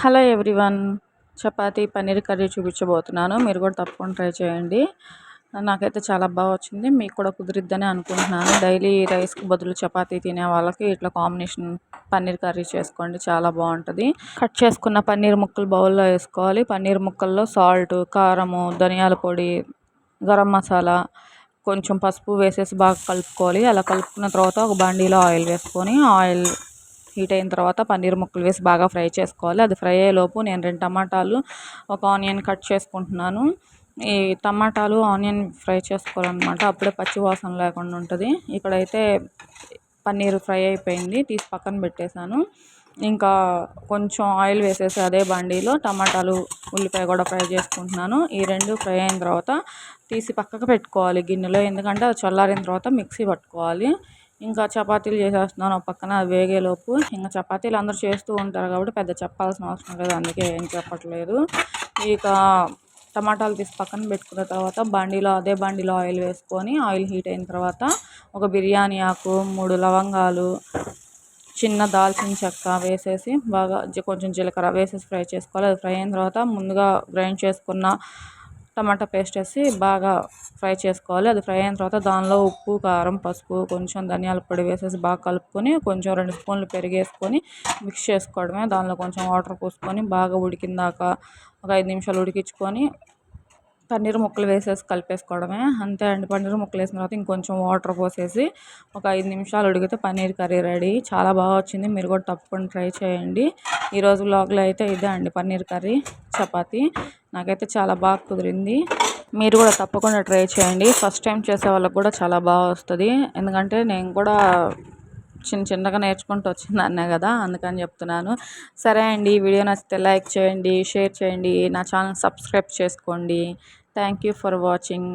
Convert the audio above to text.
Hello everyone. Chapati paneer curry చూపించబోతున్నాను. మీరు కూడా తప్పకుండా ట్రై చేయండి. నాకైతే చాలా బాగా వచ్చింది. మీకు కూడా కుదిరిద్దని అనుకుంటున్నాను. డైలీ రైస్కి బదులు చపాతీ తినే వాళ్ళకి ఇట్లా కాంబినేషన్ పన్నీర్ కర్రీ చేసుకోండి. చాలా బాగుంటుంది. కట్ చేసుకున్న పన్నీర్ ముక్కలు బౌల్లో వేసుకోవాలి. పన్నీర్ ముక్కల్లో సాల్ట్ కారము ధనియాల పొడి గరం మసాలా కొంచెం పసుపు వేసేసి బాగా కలుపుకోవాలి. అలా కలుపుకున్న తర్వాత ఒక బండిలో ఆయిల్ వేసుకొని ఆయిల్ హీట్ అయిన తర్వాత పన్నీర్ ముక్కలు వేసి బాగా ఫ్రై చేసుకోవాలి. అది ఫ్రై అయ్యేలోపు నేను రెండు టమాటాలు ఒక ఆనియన్ కట్ చేసుకుంటున్నాను. ఈ టమాటాలు ఆనియన్ ఫ్రై చేసుకోవాలన్నమాట. అప్పుడే పచ్చి వాసన లేకుండా ఉంటుంది. ఇక్కడైతే పన్నీర్ ఫ్రై అయిపోయింది. తీసి పక్కన పెట్టేశాను. ఇంకా కొంచెం ఆయిల్ వేసేసి అదే బండిలో టమాటాలు ఉల్లిపాయ కూడా ఫ్రై చేసుకుంటున్నాను. ఈ రెండు ఫ్రై అయిన తర్వాత తీసి పక్కకు పెట్టుకోవాలి గిన్నెలో. ఎందుకంటే అది చల్లారిన తర్వాత మిక్సీ పట్టుకోవాలి. ఇంకా చపాతీలు చేసేస్తున్నాను ఒక పక్కన వేగేలోపు. ఇంకా చపాతీలు అందరూ చేస్తూ ఉంటారు కాబట్టి పెద్ద చెప్పాల్సిన అవసరం లేదు అందుకే ఏం చెప్పట్లేదు. ఇక టమాటాలు తీసి పక్కన పెట్టుకున్న తర్వాత బండిలో అదే బండిలో ఆయిల్ వేసుకొని ఆయిల్ హీట్ అయిన తర్వాత ఒక బిర్యానీ ఆకు మూడు లవంగాలు చిన్న దాల్చిన చెక్క వేసేసి బాగా కొంచెం జీలకర్ర వేసేసి ఫ్రై చేసుకోవాలి. అది ఫ్రై అయిన తర్వాత ముందుగా గ్రైండ్ చేసుకున్న టమాటా పేస్ట్ వేసి బాగా ఫ్రై చేసుకోవాలి. అది ఫ్రై అయిన తర్వాత దానిలో ఉప్పు కారం పసుపు కొంచెం ధనియాల పొడి వేసేసి బాగా కలుపుకొని కొంచెం రెండు స్పూన్లు పెరిగేసుకొని మిక్స్ చేసుకోవడమే. దానిలో కొంచెం వాటర్ పోసుకొని బాగా ఉడికిందాక ఒక ఐదు నిమిషాలు ఉడికించుకొని పన్నీర్ ముక్కలు వేసేసి కలిపేసుకోవడమే. అంతే అండి. పన్నీర్ ముక్కలు వేసిన తర్వాత ఇంకొంచెం వాటర్ పోసేసి ఒక ఐదు నిమిషాలు ఉడికితే పన్నీర్ కర్రీ రెడీ. చాలా బాగా వచ్చింది. మీరు కూడా తప్పకుండా ట్రై చేయండి. ఈరోజు బ్లాగ్లో అయితే ఇదే అండి పన్నీర్ కర్రీ. చపాతీ. నాకైతే చాలా బాగా కుదిరింది. మీరు కూడా తప్పకుండా ట్రై చేయండి. ఫస్ట్ టైం చేసే వాళ్ళకి కూడా చాలా బాగా వస్తుంది. ఎందుకంటే నేను కూడా చిన్న చిన్నగా నేర్చుకుంటూ వచ్చింది కదా అందుకని చెప్తున్నాను. సరే అండి వీడియో నచ్చితే లైక్ చేయండి షేర్ చేయండి నా ఛానల్ సబ్స్క్రైబ్ చేసుకోండి. Thank you for watching.